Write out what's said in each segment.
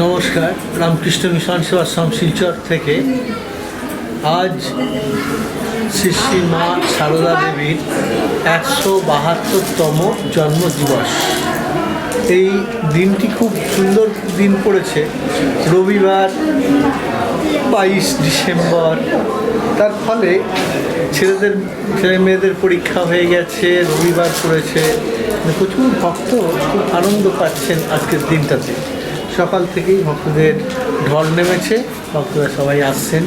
নমস্কার, রামকৃষ্ণ মিশন সেবাশ্রম শিলচর থেকে। আজ শ্রী শ্রী মা সারদা দেবীর একশো বাহাত্তরতম জন্মদিবস। এই দিনটি খুব সুন্দর দিন পড়েছে। রবিবার, বাইশ ডিসেম্বর। তার ফলে ছেলেদের, ছেলে মেয়েদের পরীক্ষা হয়ে গেছে, রবিবার পড়েছে। প্রচুর ভক্ত খুব আনন্দ পাচ্ছেন আজকের দিনটাতে। সকাল থেকেই ভক্তদের ঢল নেমেছে। ভক্তরা সবাই আসছেন।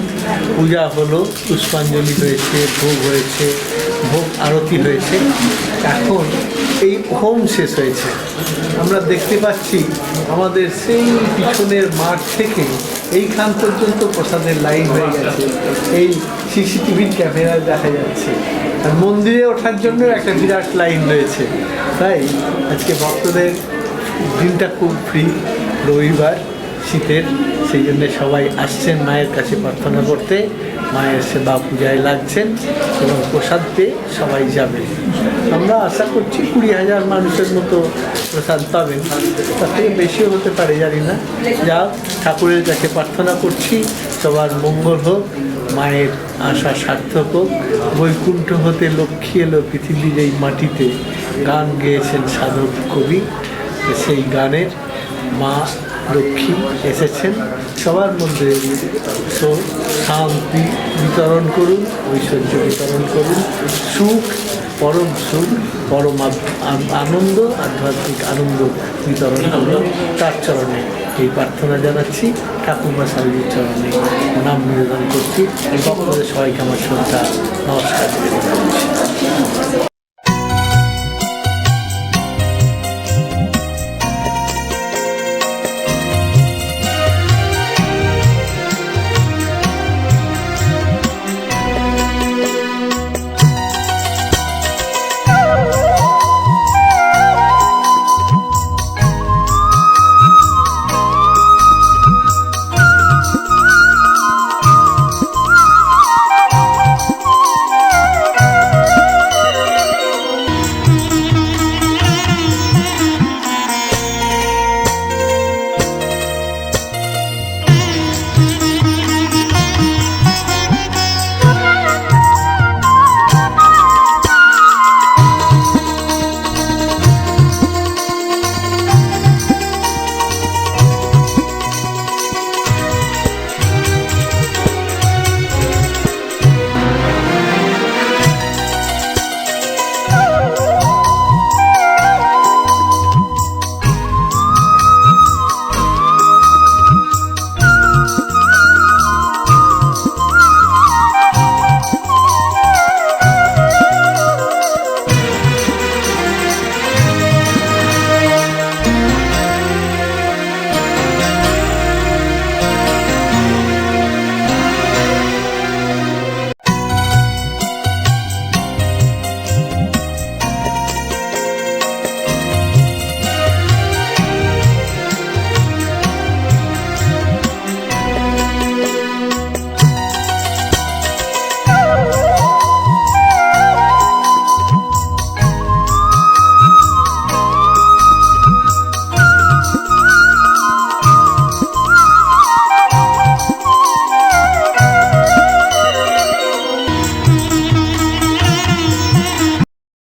পূজা হলো, পুষ্পাঞ্জলি হয়েছে, ভোগ হয়েছে, ভোগ আরতি হয়েছে। এখন এই হোম শেষ হয়েছে। আমরা দেখতে পাচ্ছি আমাদের সেই পিছনের মাঠ থেকে এইখান পর্যন্ত প্রসাদের লাইন হয়ে গেছে। এই সিসিটিভির ক্যামেরা দেখা যাচ্ছে। আর মন্দিরে ওঠার জন্য একটা বিরাট লাইন রয়েছে। তাই আজকে ভক্তদের দিনটা খুব ফ্রি রবিবার শীতের, সেই জন্য সবাই আসছেন মায়ের কাছে প্রার্থনা করতে। মায়ের সেবা পূজায় লাগছেন এবং প্রসাদ পেয়ে সবাই যাবে। আমরা আশা করছি কুড়ি হাজার মানুষের মতো প্রসাদ পাবেন। তার থেকে বেশিও হতে পারে, জানি না। যা ঠাকুরের কাছে প্রার্থনা করছি, সবার মঙ্গল হোক, মায়ের আশা সার্থক হোক। বৈকুণ্ঠ হতে লক্ষ্মী এলো পৃথিবীর এই মাটিতে। গান গেয়েছেন সাধক কবি সেই গানের মা লক্ষ্মী এসেছেন। সবার মধ্যে সো শান্তি বিতরণ করুন, ঐশ্বর্য বিতরণ করুন। সুখ, পরম সুখ, পরম আনন্দ, আধ্যাত্মিক আনন্দ বিতরণ করুন। তার চরণে এই প্রার্থনা জানাচ্ছি। ঠাকুরমা স্বামীজির চরণে নাম নিবেদন করছি। ভক্তদের সবাইকে আমার শ্রদ্ধা, নমস্কার।